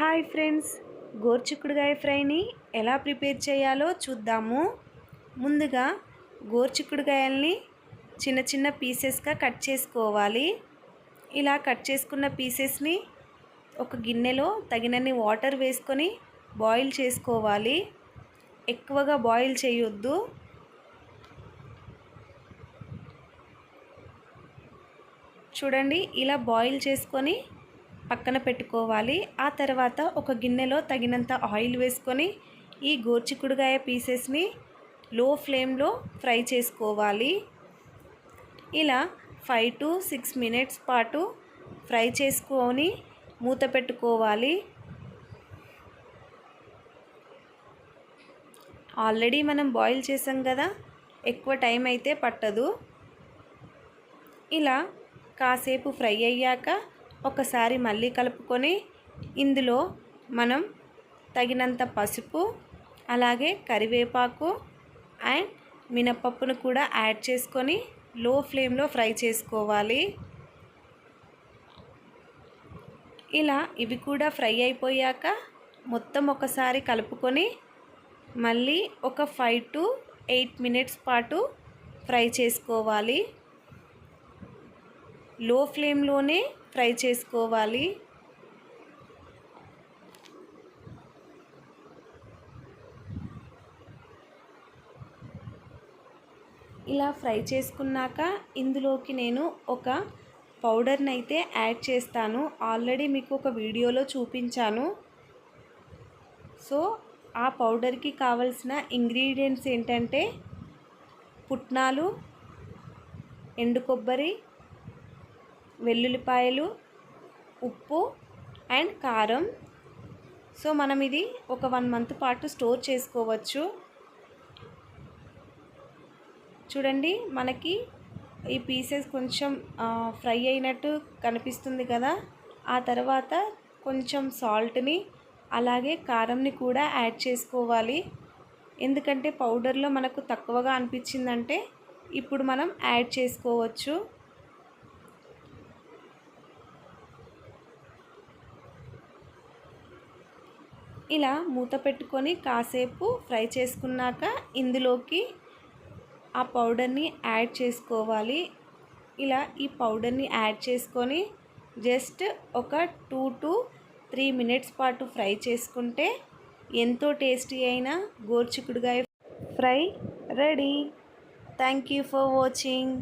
Hi friends గోర్చిక్కుడుగాయ ఫ్రైని ఎలా prepare చేయాలో చూద్దాము. ముందుగా గోర్చిక్కుడుగాయల్ని చిన్న చిన్న పీసెస్గా కట్ చేసుకోవాలి. ఇలా కట్ చేసుకున్న పీసెస్ని ఒక గిన్నెలో తగినన్ని వాటర్ వేసుకొని బాయిల్ చేసుకోవాలి. ఎక్కువగా బాయిల్ చేయొద్దు. చూడండి ఇలా బాయిల్ చేసుకొని పక్కన పెట్టుకోవాలి. ఆ తర్వాత ఒక గిన్నెలో తగినంత ఆయిల్ వేసుకొని ఈ గోర్చికుడుగాయ పీసెస్ని లో ఫ్లేమ్లో ఫ్రై చేసుకోవాలి. ఇలా ఫైవ్ టు సిక్స్ మినిట్స్ పాటు ఫ్రై చేసుకొని మూత పెట్టుకోవాలి. ఆల్రెడీ మనం బాయిల్ చేసాం కదా ఎక్కువ టైం అయితే పట్టదు. ఇలా కాసేపు ఫ్రై అయ్యాక ఒకసారి మళ్ళీ కలుపుకొని ఇందులో మనం తగినంత పసుపు అలాగే కరివేపాకు అండ్ మినపప్పును కూడా యాడ్ చేసుకొని లో ఫ్లేమ్లో ఫ్రై చేసుకోవాలి. ఇలా ఇవి కూడా ఫ్రై అయిపోయాక మొత్తం ఒకసారి కలుపుకొని మళ్ళీ ఒక ఫైవ్ టు ఎయిట్ మినిట్స్ పాటు ఫ్రై చేసుకోవాలి. లో ఫ్లేమ్లోనే ఫ్రై చేసుకోవాలి. ఇలా ఫ్రై చేసుకున్నాక ఇందులోకి నేను ఒక పౌడర్ని అయితే యాడ్ చేస్తాను. ఆల్రెడీ మీకు ఒక వీడియోలో చూపించాను. సో ఆ పౌడర్కి కావలసిన ఇంగ్రీడియంట్స్ ఏంటంటే పుట్నాలు ఎండు కొబ్బరి వెల్లుల్లిపాయలు ఉప్పు అండ్ కారం. సో మనం ఇది ఒక వన్ మంత్ పాటు స్టోర్ చేసుకోవచ్చు. చూడండి మనకి ఈ పీసెస్ కొంచెం ఫ్రై అయినట్టు కనిపిస్తుంది కదా. ఆ తర్వాత కొంచెం సాల్ట్ని అలాగే కారంని కూడా యాడ్ చేసుకోవాలి. ఎందుకంటే పౌడర్లో మనకు తక్కువగా అనిపించిందంటే ఇప్పుడు మనం యాడ్ చేసుకోవచ్చు. ఇలా మూత పెట్టుకొని కాసేపు ఫ్రై చేసుకున్నాక ఇందులోకి ఆ పౌడర్ని యాడ్ చేసుకోవాలి. ఇలా ఈ పౌడర్ని యాడ్ చేసుకొని జస్ట్ ఒక టూ టు త్రీ మినిట్స్ పాటు ఫ్రై చేసుకుంటే ఎంతో టేస్టీ అయిన గోర్చికుడుగాయ fry ready. Thank you for watching.